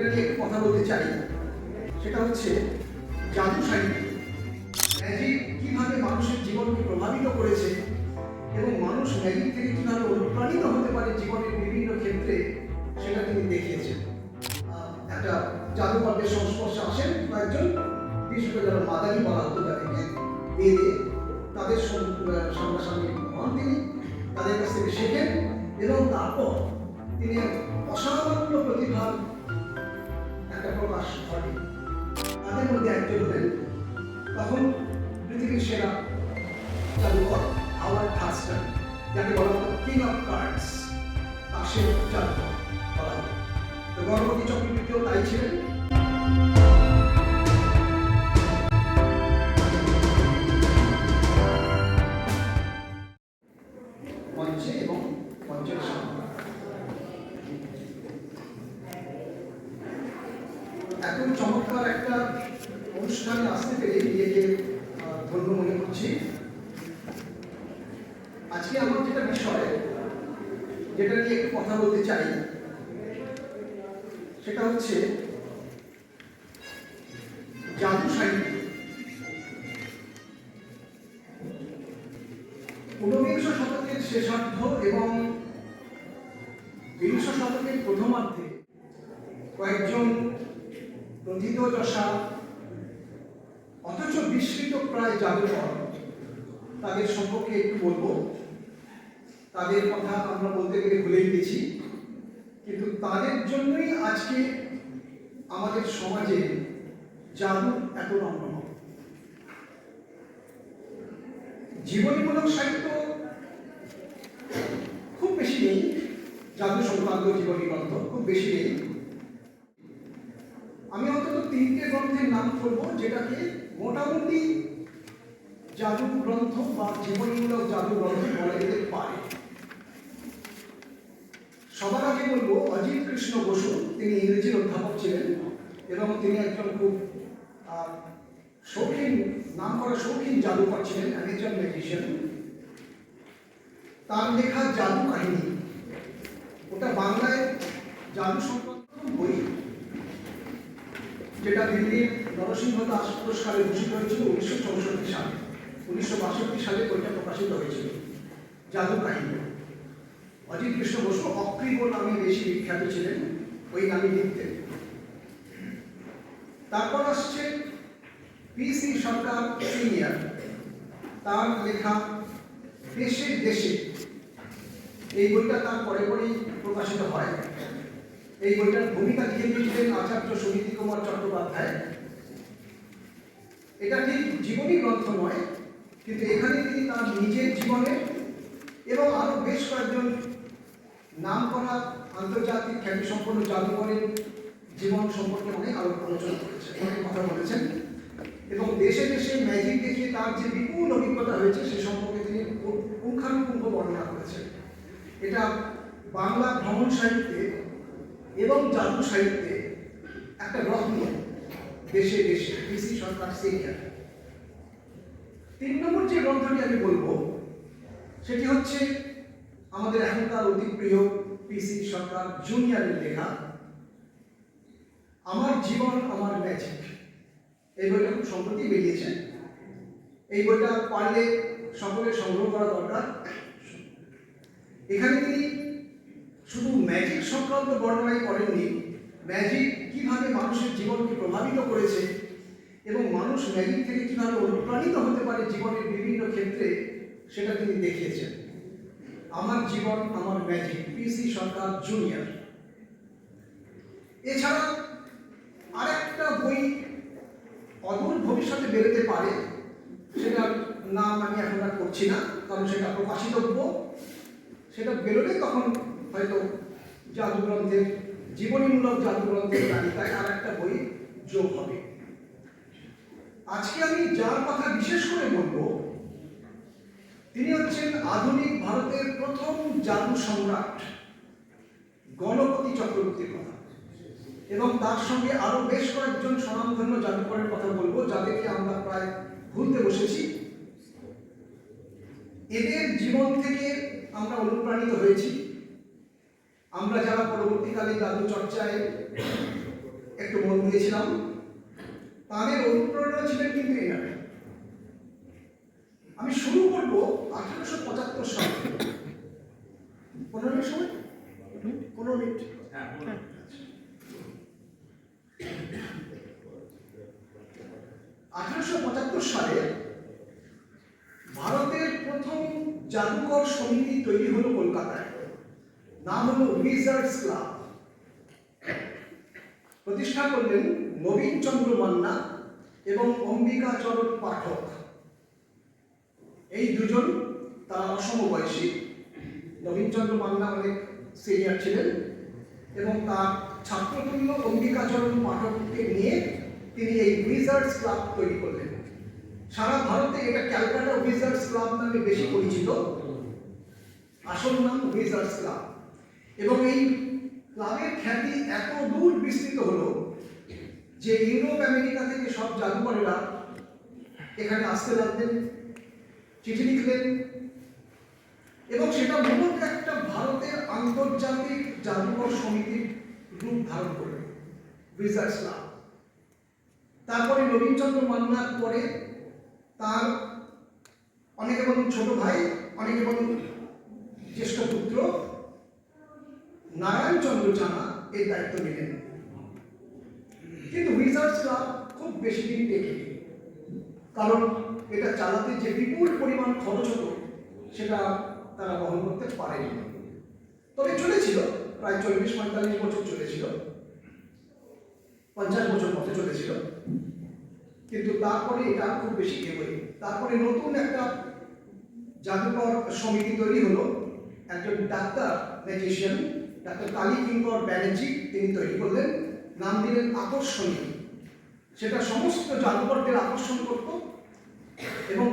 যেটা নিয়ে একটু কথা বলতে চাই। সেটা হচ্ছে জাদু সাহিত্য। ম্যাজিক কীভাবে মানুষের জীবনকে প্রভাবিত করেছে এবং মানুষ ম্যাজিক থেকে কীভাবে অনুপ্রাণিত হতে পারে জীবনের বিভিন্ন ক্ষেত্রে, সেটা তিনি দেখিয়েছেন। একটা জাদুকরদের সংস্পর্শে আসেন কয়েকজন বিশেষ করে যারা মাদারি বলা হতো তাদেরকে বেদে তাদের সামনাসামনি হন তিনি, তাদের কাছ থেকে শেখেন এবং তারপর তিনি এক অসামান্য প্রতিভার একটা প্রকাশ ঘটে। তাদের মধ্যে একজন হলেন, তখন পৃথিবীর সেরা জাদুঘর আওয়ার হাস্টন যাকে বলা হতো কিং অফ কার্ডস তাসের জাদুঘর বলা হতো গণপতি চক্রবর্তীও তাই ছিলেন। সেটা হচ্ছে, জাদু সাহিত্য। ঊনবিংশ শতকের শেষার্ধ এবং বিংশ শতকের প্রথমার্ধে কয়েকজন প্রথিতযশা অথচ বিস্মৃত প্রায় জাদুকর তাদের সম্পর্কে একটু বলব। তাদের কথা আমরা বলতে গেলে ভুলে গেছি। কিন্তু তাদের জন্যই আজকে আমাদের সমাজে জাদু এত রমরম জীবনীমূলক সাহিত্য খুব বেশি নেই, জাদু সংক্রান্ত জীবনী গ্রন্থ খুব বেশি নেই। আমি অন্তত তিনটে গ্রন্থের নাম করব যেটাকে মোটামুটি জাদু গ্রন্থ বা জীবনীমূলক জাদু গ্রন্থ বলা যেতে পারে। সবার আগে বলব, অজিত কৃষ্ণ বসু, তিনি ইংরেজির অধ্যাপক ছিলেন এবং তিনি একজন খুব শৌখিন, নাম করা শৌখিন জাদুকর ছিলেন, একজন ম্যাজিশিয়ান তার লেখা জাদু কাহিনী, ওটা বাংলায় জাদু সংক্রান্ত বই, যেটা দিল্লির নরসিংহ দাস পুরস্কারে ভূষিত হয়েছিল উনিশশো চৌষট্টি সালে, উনিশশো বাষট্টি সালে বইটা প্রকাশিত হয়েছিল, জাদু কাহিনী। অজিত কৃষ্ণ বসু অক্রিব নামে বেশি বিখ্যাত ছিলেন, ওই নামে লিখতেন। তারপর আসছে পি সি সরকার সিনিয়র। তার লেখা দেশে দেশে। এই বইটা তার পরে পরেই প্রকাশিত হয়। এই বইটার ভূমিকা লিখে দিয়েছিলেন আচার্য সুনীতি কুমার চট্টোপাধ্যায়। এটা ঠিক জীবনী গ্রন্থ নয়, কিন্তু এখানে তিনি তার নিজের জীবনে এবং আরও বেশ কয়েকজন নাম করা আন্তর্জাতিক খ্যাতি সম্পন্ন জাদুঘরের জীবন সম্পর্কে অনেক আলো আলোচনা করেছেন, অনেক কথা বলেছেন। এবং দেশে দেশে ম্যাজিক দেখিয়ে তার যে বিপুল অভিজ্ঞতা হয়েছে, সে সম্পর্কে তিনি পুঙ্খানুপুঙ্খ বর্ণনা করেছেন। এটা বাংলা ভ্রমণ সাহিত্যে এবং জাদু সাহিত্যে একটা রত্ন দেশে দেশে পিসি সরকার সিনিয়র তিন নম্বর যে গ্রন্থটি আমি বলব, সেটি হচ্ছে আমাদের এখনকার অতি প্রিয় পিসি সরকার জুনিয়রের লেখা, আমার জীবন, আমার ম্যাজিক এই বইটা খুব সম্প্রতি বেরিয়েছে। এই বইটা পারলে সকলে সংগ্রহ করা দরকার। এখানে তিনি শুধু ম্যাজিক সংক্রান্ত বর্ণনাই করেননি ম্যাজিক কীভাবে মানুষের জীবনকে প্রভাবিত করেছে এবং মানুষ ম্যাজিক থেকে কীভাবে অনুপ্রাণিত হতে পারে জীবনের বিভিন্ন ক্ষেত্রে, সেটা তিনি দেখিয়েছেন। আমার জীবন, আমার ম্যাজিক পিসি সরকার জুনিয়র এছাড়া আরেকটা বই অদূর ভবিষ্যতে বেরোতে পারে, সেটার নাম আমি এখন আর করছি না, কারণ সেটা প্রকাশিতব্য সেটা বেরোলে তখন হয়তো জাদুগ্রন্থের, জীবনীমূলক জাদুগ্রন্থের তালিকায় আর একটা বই যোগ হবে। আজকে আমি যার কথা বিশেষ করে বলব তিনি হচ্ছেন আধুনিক ভারতের প্রথম জাদু সম্রাট, গণপতি চক্রবর্তীর কথা। এবং তার সঙ্গে আরও বেশ কয়েকজন স্বনামধন্য জাদুকরের কথা বলব, যাদেরকে আমরা প্রায় ভুলতে বসেছি। এদের জীবন থেকে আমরা অনুপ্রাণিত হয়েছি। আমরা যারা পরবর্তীকালে জাদু চর্চায় একটু মন দিয়েছিলাম, তাদের অনুপ্রেরণা ছিলেন কিন্তু এনারা। আমি শুরু করব আঠারোশো পঁচাত্তর সালে। পনেরো মিনিট সময়? পনেরো মিনিট। আঠারোশো পঁচাত্তর সালে ভারতের প্রথম জাদুকর সমিতি তৈরি হলো কলকাতায়। নাম হলো উইজার্ডস ক্লাব প্রতিষ্ঠা করলেন নবীন চন্দ্র মান্না এবং অম্বিকাচরণ পাঠক। এই দুজন তারা অসমবয়সী। নবীনচন্দ্র মান্না অনেক সিনিয়র ছিলেন এবং তার ছাত্রতুল্য অম্বিকাচরণ পাঠককে নিয়ে তিনি এই উইজার্ডস ক্লাব তৈরি করলেন। সারা ভারতে এটা ক্যালকাটা উইজার্ডস ক্লাব নামে বেশি পরিচিত। আসল নাম উইজার্ডস ক্লাব এবং এই ক্লাবের খ্যাতি এত দূর বিস্তৃত হলো যে ইউরোপ, আমেরিকা থেকে সব জাদুকরেরা এখানে আসতে লাগলেন। চিঠি লিখলেন। এবং সেটা মূলত একটা ভারতের আন্তর্জাতিক জাদুকর সমিতির রূপ ধারণ করবে উইজার্ডস ক্লাব তারপরে নবীনচন্দ্র মান্নার পরে তার অনেকে বলুন ছোট ভাই, অনেকে বলুন জ্যেষ্ঠ পুত্র নারায়ণ চন্দ্র জানা এর দায়িত্ব নিলেন। কিন্তু উইজার্ডস ক্লাব খুব বেশি দিন টেকেনি। কারণ এটা চালাতে যে বিপুল পরিমাণ খরচ হতো, সেটা তারা বহন করতে পারেনি। তবে চলেছিল, প্রায় চল্লিশ পঁয়তাল্লিশ বছর চলেছিল। পঞ্চাশ বছর মতো চলেছিল। কিন্তু তারপরে এটা খুব বেশি এগোয় তারপরে নতুন একটা জাদুকর সমিতি তৈরি হলো। একজন doctor magician doctor Kali Kinkar Banerjee তিনি তৈরি করলেন। নাম দিলেন আকর্ষণীয় সেটা সমস্ত জাদুকরদের আকর্ষণ করত। এবং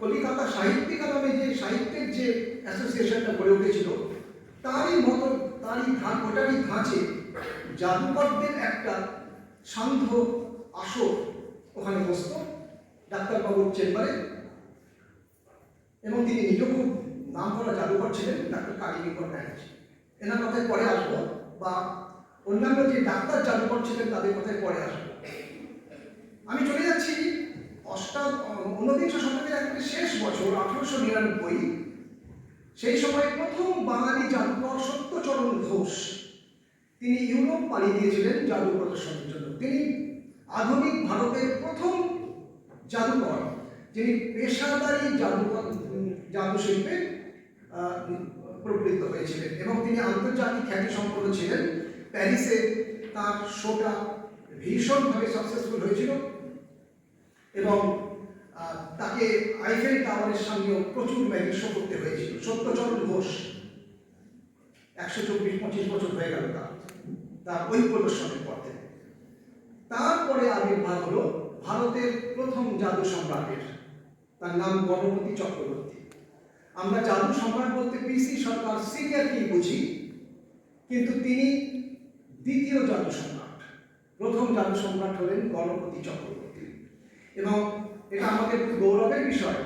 কলিকাতা সাহিত্যিক নামে যে সাহিত্যের যে অ্যাসোসিয়েশনটা গড়ে উঠেছিল, তারই মতো, তারই ধান ওটারই ধাঁচে জাদুকরদের একটা সান্ধ্য আসর ওখানে বসত, ডাক্তারবাবুর চেম্বারে। এবং তিনি নিজেও খুব নাম করা জাদুকর ছিলেন, ডাক্তার কালীকিঙ্কর ব্যানার্জি। এনার কথায় পরে আসব, বা অন্যান্য যে ডাক্তার জাদুকর ছিলেন তাদের কথায় পরে আসব। আমি চলে যাচ্ছি অষ্টাম ঊনবিংশ শতকের একেবারে শেষ বছর, আঠারোশো নিরানব্বই। সেই সময় প্রথম বাঙালি জাদুকর সত্যচরণ ঘোষ। তিনি ইউরোপ পাড়ি দিয়েছিলেন জাদু প্রদর্শনের জন্য তিনি আধুনিক ভারতের প্রথম জাদুকর, যিনি পেশাদারি জাদুকর, জাদু শিল্পে প্রবৃত্ত হয়েছিলেন এবং তিনি আন্তর্জাতিক খ্যাতি সম্পন্ন ছিলেন। প্যারিসে তার শোটা ভীষণভাবে সাকসেসফুল হয়েছিল। এবং তাকে আইফেল টাওয়ারের সঙ্গেও প্রচুর ম্যাজিক শো করতে হয়েছিল। সত্যচরণ ঘোষ একশো চব্বিশ, পঁচিশ বছর হয়ে গেল তার তার ওই প্রদর্শনের পর থেকে। তারপরে আবির্ভাব হলো ভারতের প্রথম জাদু সম্রাটের, তার নাম গণপতি চক্রবর্তী। আমরা জাদু সম্রাট বলতে পিসি সরকার সিনিয়রকেই বুঝি, কিন্তু তিনি দ্বিতীয় জাদু সম্রাট। প্রথম জাদু সম্রাট হলেন গণপতি চক্রবর্তী। এবং এটা আমাদের গৌরবের বিষয়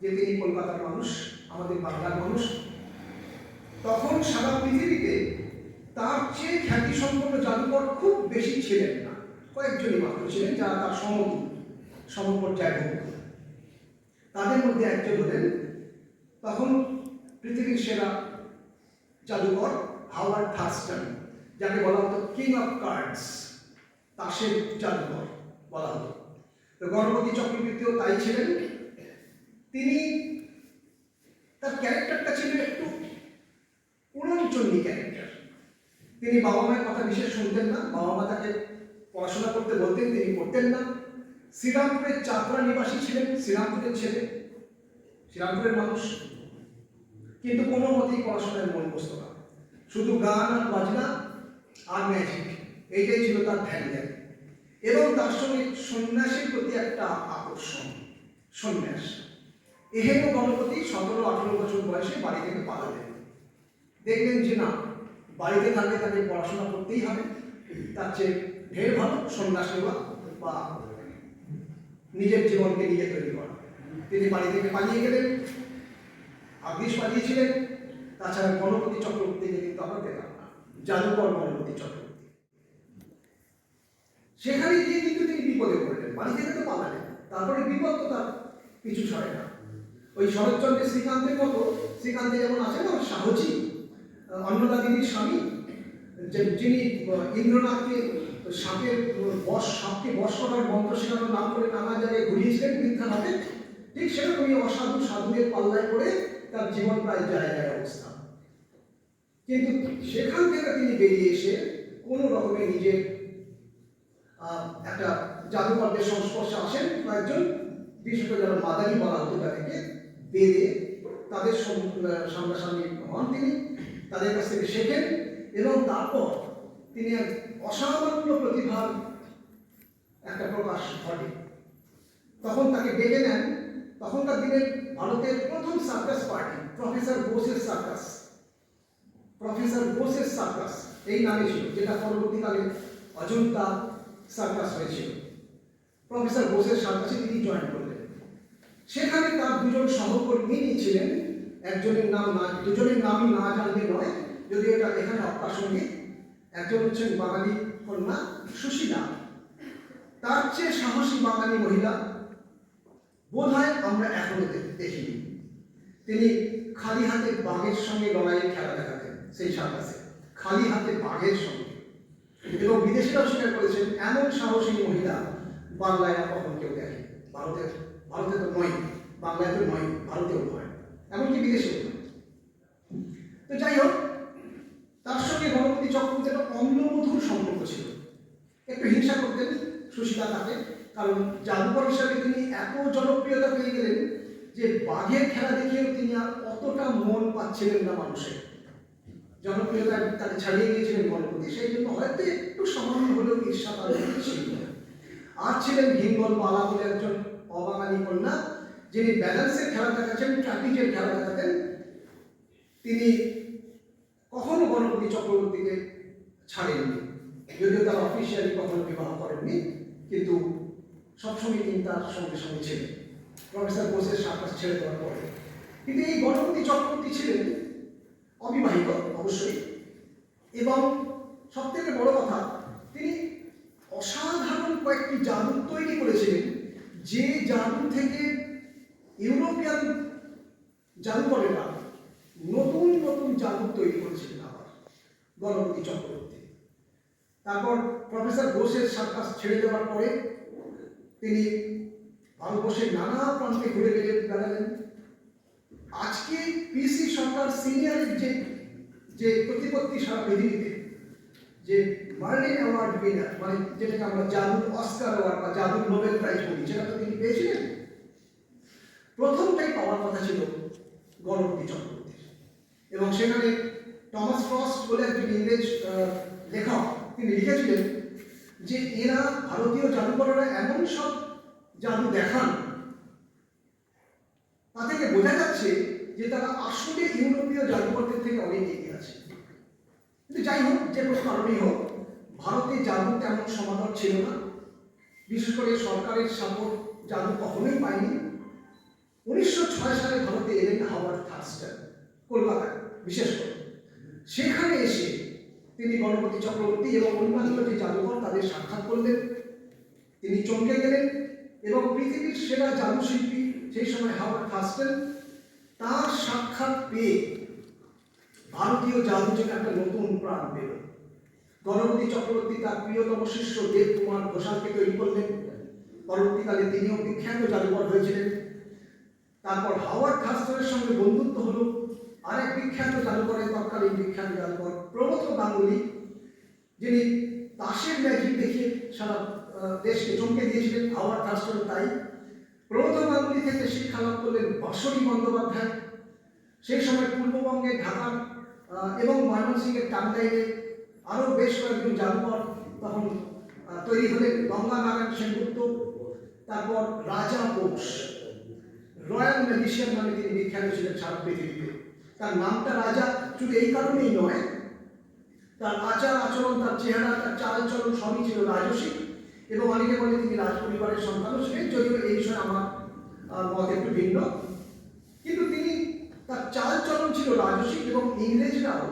যে তিনি কলকাতার মানুষ, আমাদের বাংলার মানুষ। তখন সারা পৃথিবীতে তার চেয়ে খ্যাতি সম্পন্ন জাদুকর খুব বেশি ছিলেন না। কয়েকজনই মাত্র ছিলেন যারা তার সমতুল সমপর্যায় ভোগ তাদের মধ্যে একজন হলেন তখন পৃথিবীর সেরা জাদুকর হাওয়ার্ড থার্স্টন, যাকে বলা হতো কিং অফ কার্ডস তাসের জাদুকর বলা হতো। তো গণপতি চক্রবর্তীও তাই ছিলেন। তিনি তার ক্যারেক্টারটা ছিল একটু উড়নচণ্ডী ক্যারেক্টার। তিনি বাবা মায়ের কথা বিশেষ শুনতেন না বাবা মা তাকে পড়াশোনা করতে বলতেন, তিনি করতেন না। শ্রীরামপুরের চাতরা নিবাসী ছিলেন, শ্রীরামপুরের ছেলে, শ্রীরামপুরের মানুষ। কিন্তু কোনো মতেই পড়াশোনায় মন বসত না। শুধু গান আর বাজনা আর ম্যাজিক এইটাই ছিল তার ধ্যান জ্ঞান। এবং তার সঙ্গে সন্ন্যাসের প্রতি একটা আকর্ষণ, সন্ন্যাস। এহেন গণপতি সতেরো আঠেরো বছর বয়সে বাড়ি থেকে পালালেন। দেখলেন যে না, বাড়িতে থাকলে তাকে পড়াশোনা করতেই হবে। তার চেয়ে ঢের ভালো সন্ন্যাস নেওয়া বা নিজের জীবনকে নিজে তৈরি করা। তিনি বাড়ি থেকে পালিয়ে গেলেন আগ্নিশ পালিয়েছিলেন তাছাড়া গণপতি চক্রবর্তীকে কিন্তু আমরা পেলাম না জাদুকর গণপতি চক্রবর্তী। সেখানে গিয়ে কিন্তু তিনি বিপদে পড়লেন। বাড়ি থেকে তো পালালেন তারপরে বিপদ তো তার পিছু ছাড়ে না। ওই শরৎচন্দ্রের শ্রীকান্তের মতো শ্রীকান্তে যেমন আছে না সাহসী অন্নদা দিদির স্বামী যিনি ইন্দ্রনাথকে সাপের বশ সাপকে বশ করার মন্ত্র শেখানোর নাম করে নানা জায়গায় ঘুরিয়েছিলেন মিথ্যা ভাবে ঠিক সেরকমই অসাধু সাধুদের পাল্লায় পড়ে তার জীবন প্রায় যায় অবস্থা। কিন্তু সেখান থেকে তিনি বেরিয়ে এসে কোনো রকমে নিজের একটা জাদুকরদের সংস্পর্শে আসেন কয়েকজন বিশেষ করে যারা মাদারি বলা হতো তাদেরকে বেঁধে তাদের সম- সামনাসামনি হন তিনি, তাদের কাছ থেকে শেখেন এবং তারপর তিনি এক অসামান্য প্রতিভার একটা প্রকাশ ঘটে। তখন তাকে ডেকে নেন। তখনকার দিনে ভারতের প্রথম সার্কাস পার্টি প্রফেসর বোসের সার্কাস প্রফেসর বোসের সার্কাস এই নামে ছিল, যেটা পরবর্তীকালে অজন্তা সার্কাস হয়েছিল। প্রফেসর বোসের সার্কাসে তিনি জয়েন করলেন। সেখানে তার দুজন সহকর্মী ছিলেন। একজনের নাম না, দুজনের নামই না জানলে নয় যদি এটা এখানে অপ্রাসঙ্গিক। একজন হচ্ছেন বাঙালি কন্যা সুশীলা। তার চেয়ে সাহসী বাঙালি মহিলা বোধ হয় আমরা এখনও দেখিনি। তিনি খালি হাতে বাঘের সঙ্গে লড়াইয়ে খেলা দেখাতেন সেই সার্কাসে। খালি হাতে বাঘের সঙ্গে। এবং বিদেশিরাও স্বীকার করেছেন, এমন সাহসী মহিলা বাংলায় আর কখন কেউ দেখে ভারতের ভারতে তো নয়, বাংলায় তো নয়, ভারতেও নয়। এমনকি বিদেশেও নয়। তো যাই হোক তার সঙ্গে গণপতি চক্রবর্তী একটা অম্লমধুর সম্পর্ক ছিল। একটু হিংসা করতেন সুশীলা তাকে, কারণ জাদুকর হিসাবে তিনি এত জনপ্রিয়তা পেয়ে গেলেন যে বাঘের খেলা দেখিয়েও তিনি আর অতটা মন পাচ্ছিলেন না মানুষের। জনপ্রিয়তা তাকে ছাড়িয়ে গিয়েছিলেন গণপতি সেই জন্য হয়তো একটু সামান্য হলেও ঈর্ষা তার ছিল আর ছিলেন হিঙ্গল পালা বলে একজন অবাঙালি কন্যা, যিনি ব্যালেন্সের খেলা দেখাচ্ছেন ট্রাফিকের খেলা দেখাতেন তিনি কখনো গণপতি চক্রবর্তীকে ছাড়েননি, যদিও তার অফিসিয়ালি কখনো বিবাহ করেননি, কিন্তু সবসময় তিনি তার সঙ্গে সঙ্গে ছিলেন। প্রফেসর বোসের সার্কাস ছেড়ে দেওয়ার পরে। কিন্তু এই গণপতি চক্রবর্তী ছিলেন অবিবাহিত, অবশ্যই। এবং সব থেকে বড় কথা, তিনি অসাধারণ কয়েকটি জাদু তৈরি করেছিলেন, যে জাদু থেকে ইউরোপিয়ান জাদুকরেরা নতুন নতুন জাদু তৈরি করেছিলেন আবার, গণপতি চক্রবর্তী। তারপর প্রফেসর ঘোষের সার্কাস ছেড়ে দেওয়ার পরে তিনি ভারতবর্ষের নানা প্রান্তে ঘুরে বেড়ে বেড়ালেন। আজকে পিসি সরকার সিনিয়রের যে যে প্রতিপত্তি পৃথিবীতে যে মার্লিন অ্যাওয়ার্ড উইনার মানে যেটাকে আমরা জাদুর অস্কার অ্যাওয়ার্ড বা জাদুর নোবেল প্রাইজ বলি, সেটা তো তিনি পেয়েছিলেন? প্রথমটাই পাওয়ার কথা ছিল গণপতি চক্রবর্তীর। এবং সেখানে টমাস ফ্রস্ট বলে একজন ইংরেজ লেখক, তিনি লিখেছিলেন যে, এরা ভারতীয় জাদুকরেরা এমন সব জাদু দেখান তা থেকে বোঝা যাচ্ছে যে তারা আসলে ইউরোপীয় জাদুকরদের থেকে অনেক এগিয়ে আছে। কিন্তু যাই হোক, যে কোনো কারণেই হোক, ভারতে জাদু তেমন সমাদর ছিল না। বিশেষ করে সরকারের সাপোর্ট জাদু কখনোই পায়নি। উনিশশো ছয় সালে ভারতে এলেন হাওয়ার্ড থার্স্টার, কলকাতায়, বিশেষ করে। সেখানে এসে তিনি গণপতি চক্রবর্তী এবং অন্যান্য যে জাদুকর তাদের সাক্ষাৎ করলেন। তিনি চমকে গেলেন এবং পৃথিবীর সেরা জাদুশিল্পী সেই সময় হাওয়ার্ড থার্স্টার তার সাক্ষাৎ পেয়ে ভারতীয় জাদু যেন একটা নতুন প্রাণ পেল। গণপতি চক্রবর্তী তার প্রিয়তম শিষ্য দেব কুমার ঘোষালকে তৈরি করলেন। পরবর্তীকালে তিনিও বিখ্যাত জাদুকর হয়েছিলেন। তারপর হাওয়ার্ড থার্স্টারের সঙ্গে বন্ধুত্ব হলো। আরেক বিখ্যাত জাদুকরের তৎকালীন বিখ্যাত জাদুকর প্রমথ গাঙ্গুলি, যিনি তাসের ম্যাজিক দেখিয়ে সারা দেশকে চমকে দিয়েছিলেন। হাওয়ার্ড থার্স্টার তাই। গাঙ্গুলি থেকে শিক্ষা লাভ করলেন বাসরী বন্দ্যোপাধ্যায়। সেই সময় পূর্ববঙ্গে ঢাকার এবং ময়মনসিংহের টাঙ্গাইলে আরও বেশ কয়েকজন জাদুকর তখন তৈরি হলেন। গঙ্গা নারায়ণ সেনগুপ্ত, তারপর রাজা বোস। রয়্যাল ম্যাজিশিয়ান নামে তিনি বিখ্যাত ছিলেন সারা পৃথিবীতে। তার নামটা রাজা শুধু এই কারণেই নয়, তার আচার আচরণ, তার চেহারা, তার চালচলন সবই ছিল রাজসিক। এবং অনেকে বলে তিনি রাজ পরিবারের সন্তানও ছিলেন যদিও এই বিষয়ে আমার মত একটু ভিন্ন। কিন্তু তিনি তার চাল চলন ছিল রাজসিক এবং ইংরেজরাও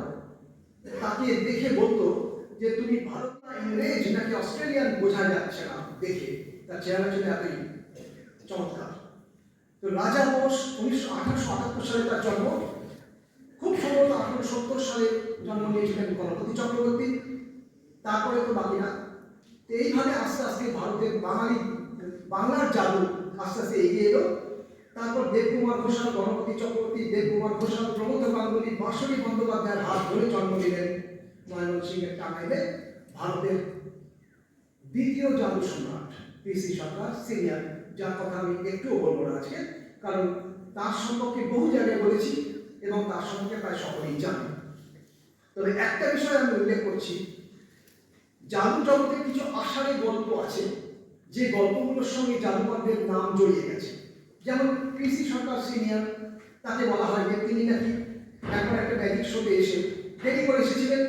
তাকে দেখে বলতো যে তুমি ভারত না ইংরেজ, নাকি অস্ট্রেলিয়ান বোঝা যাচ্ছে না দেখে। তার চেহারা ছিল এতই চমৎকার। তো রাজা বোস উনিশশো আঠারোশো আটাত্তর সালে তার জন্ম। খুব সম্ভবত আঠারোশো সত্তর সালে জন্ম নিয়েছিলেন গণপতি চক্রবর্তী। তারপরে তো বাকি না। এইভাবে আস্তে আস্তে ভারতের বাঙালি, বাংলার জাদু আস্তে আস্তে এগিয়ে এলো। তারপর দেবকুমার ঘোষাল, গণপতি চক্রবর্তী দেবকুমার ঘোষাল, প্রমোদ গাঙ্গুলি বাঁশরী বন্দ্যোপাধ্যায়ের হাত ধরে জন্ম নিলেন ময়মনসিংহের টাঙ্গাইলে ভারতের দ্বিতীয় জাদু সম্রাট পিসি সরকার, সিনিয়র। যার কথা আমি একটুও বলব না আজকে, কারণ তার সম্পর্কে বহু জায়গায় বলেছি এবং তার সম্পর্কে প্রায় সকলেই জানে। তবে একটা বিষয় আমি উল্লেখ করছি জাদু জগতে কিছু আষাঢ়ে গল্প আছে, যে গল্পগুলোর সঙ্গে জাদুকরদের নাম জড়িয়ে গেছে। যেমন কৃষি সরকার সিনিয়র, তাকে বলা হয় যে তিনি নাকি একবার একটা ম্যাজিক শোতে এসে দেরি করে এসেছিলেন।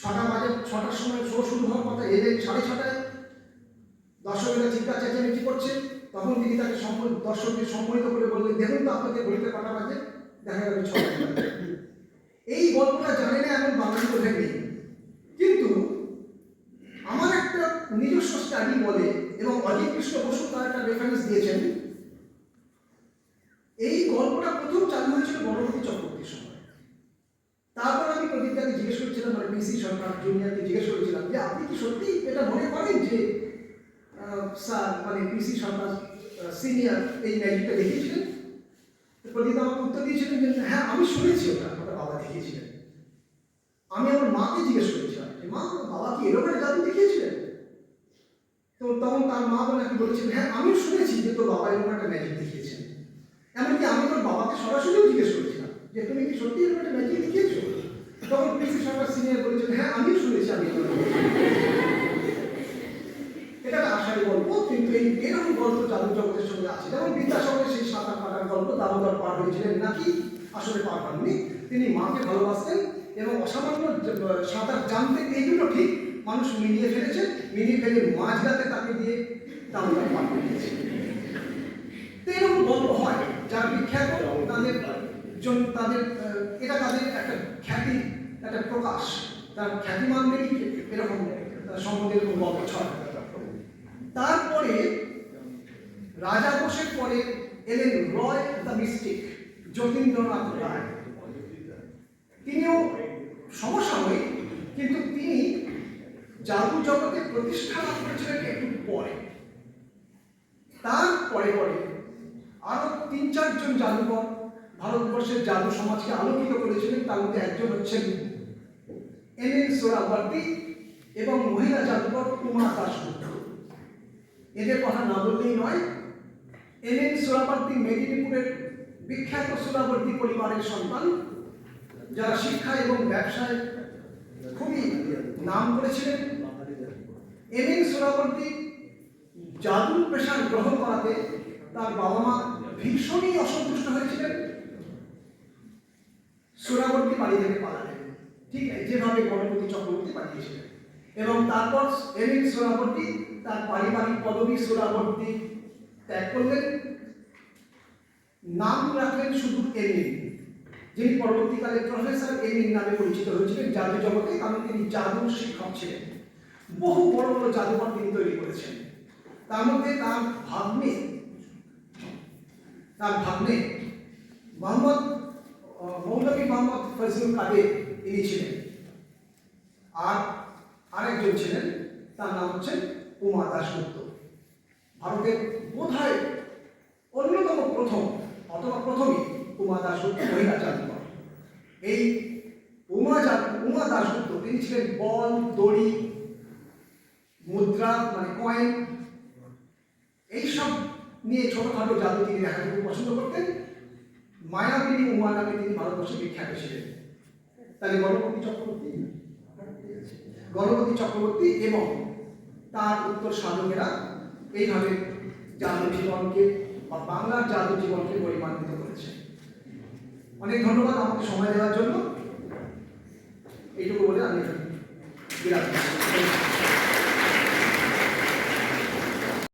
ছটা বাজে, ছটার সময় শো শুরু হওয়ার কথা এলেন সাড়ে ছটায় দর্শকেরা চিৎকার চেঁচামেচি করছে। তখন তিনি তাকে দর্শকদের সম্মানিত করে বললেন, দেখুন তো আপনাকে ঘড়িতে কটা বাজে, দেখা গেল ছটা এই গল্পটা জানে না এমন বাঙালি বোধহয় নেই কিন্তু আমার একটা নিজস্ব স্টাডি বলে এবং অজিত কৃষ্ণ বসু তার একটা রেফারেন্স দিয়েছেন। এই গল্পটা প্রথম চালু হয়েছিল গণপতি চক্রবর্তীর সময়। তারপর আমি প্রদীপদাকে জিজ্ঞেস করছিলাম মানে পিসি সরকার, জুনিয়রকে জিজ্ঞেস করেছিলাম যে, আপনি কি সত্যি এটা মনে করেন যে স্যার মানে পিসি সরকার সিনিয়র এই ম্যাজিকটা দেখিয়েছিলেন? প্রদীপ আমাকে উত্তর দিয়েছিলেন যে হ্যাঁ আমি শুনেছি ওটা ওটা বাবা দেখিয়েছিলেন। আমি আমার মাকে জিজ্ঞেস করেছিলাম যে, মা, বাবা কি এরকম একটা জাদু দেখিয়েছিলেন? তো তখন তার মা ওনাকে বলেছিলেন হ্যাঁ আমিও শুনেছি যে তোর বাবা এরকম একটা ম্যাজিক দেখিয়েছেন। এমনকি আমি তোর বাবাকে সরাসরিও জিজ্ঞেস করেছিলাম যে, তুমি কি সত্যি এরকম একটা ম্যাজিক দেখিয়েছো? তখন পিসি সরকার সিনিয়র বলেছেন হ্যাঁ আমিও শুনেছি, আমি এটা আশার গল্প, কিন্তু এই এরকম গল্প জাদু জগতের সঙ্গে আছে। যেমন বিদ্যাসাগরের সেই সাঁতার কাটার গল্প দামোদর পার হয়েছিলেন, নাকি আসলে পার হননি। তিনি মাকে ভালোবাসতেন এবং অসামান্য সাঁতার জানতেন, এই ঠিক মানুষ মিলিয়ে ফেলেছে, মিলিয়ে ফেলে মাঝরাতে তাকে দিয়ে তো এরকম গল্প হয়, যার বিখ্যাত তাদের জন্য তাদের এটা তাদের একটা খ্যাতি, একটা প্রকাশ। তার খ্যাতিমানদেরই এরকম সম্বন্ধে এরকম গল্প ছড়ায় তারপরে রাজা ঘোষের পরে এলেন রয় দ্য মিস্টিক, যতীন্দ্রনাথ রায়। তিনিও সমসাময়িক, কিন্তু তিনি জাদু জগতে প্রতিষ্ঠা লাভ করেছিলেন একটু পরে। তার পরে পরে আরও তিন চারজন জাদুকর ভারতবর্ষের জাদু সমাজকে আলোকিত করেছিলেন। তার মধ্যে একজন হচ্ছেন এম এন সোরাবর্তী এবং মহিলা জাদুকর উমা দাসগুপ্ত এদের কথা না বললেই নয় এম এন সোরাবর্তী মেদিনীপুরের বিখ্যাত সোরাবর্তী পরিবারের সন্তান, যারা শিক্ষা এবং ব্যবসায় খুবই নাম করেছিলেন। এম এন জাদু পেশার গ্রহণ করাতে তার বাবা মা ভীষণই অসন্তুষ্ট হয়েছিলেন। সুরাবর্তী বাড়ি থেকে পালালেন ঠিক আছে যেভাবে গণপতি চক্রবর্তী পাঠিয়েছিলেন এবং তারপর এমিন সুরাবর্তী তার পারিবারিক পদবী সুরাবর্তী ত্যাগ করলেন। নাম রাখলেন শুধু এমিন যিনি পরবর্তীকালে প্রফেসর এমিন নামে পরিচিত হয়েছিলেন জাদু জগতে কারণ তিনি জাদু শিক্ষক ছিলেন। বহু বড় বড় জাদুঘর তিনি তৈরি করেছেন। তার মধ্যে তার ভাগ্নে তার ভাগ্নে মোহাম্মদ মৌলভী মোহাম্মদ ফজলুল কাদের ইনি ছিলেন। আর আরেকজন ছিলেন, তার নাম হচ্ছেন উমা দাশগুপ্ত। ভারতের বোধহয় অন্যতম প্রথম, অথবা প্রথমই উমা মহিলা জাদুকর এই উমা উমা দাশগুপ্ত তিনি ছিলেন বল, দড়ি, মুদ্রা মানে কয়েন এইসব নিয়ে ছোটখাটো জাদু তিনি দেখাতে খুব পছন্দ করতেন। মায়াবিনী উমা নামে তিনি ভারতবর্ষে বিখ্যাত ছিলেন। তাহলে গণপতি চক্রবর্তী? গণপতি চক্রবর্তী এবং তার উত্তর সাধকেরা এইভাবে জাদু জীবনকে বা বাংলার জাদু জীবনকে পরিমাণিত অনেক ধন্যবাদ আমাকে সময় দেওয়ার জন্য এইটুকু বলে আমি বিরাট।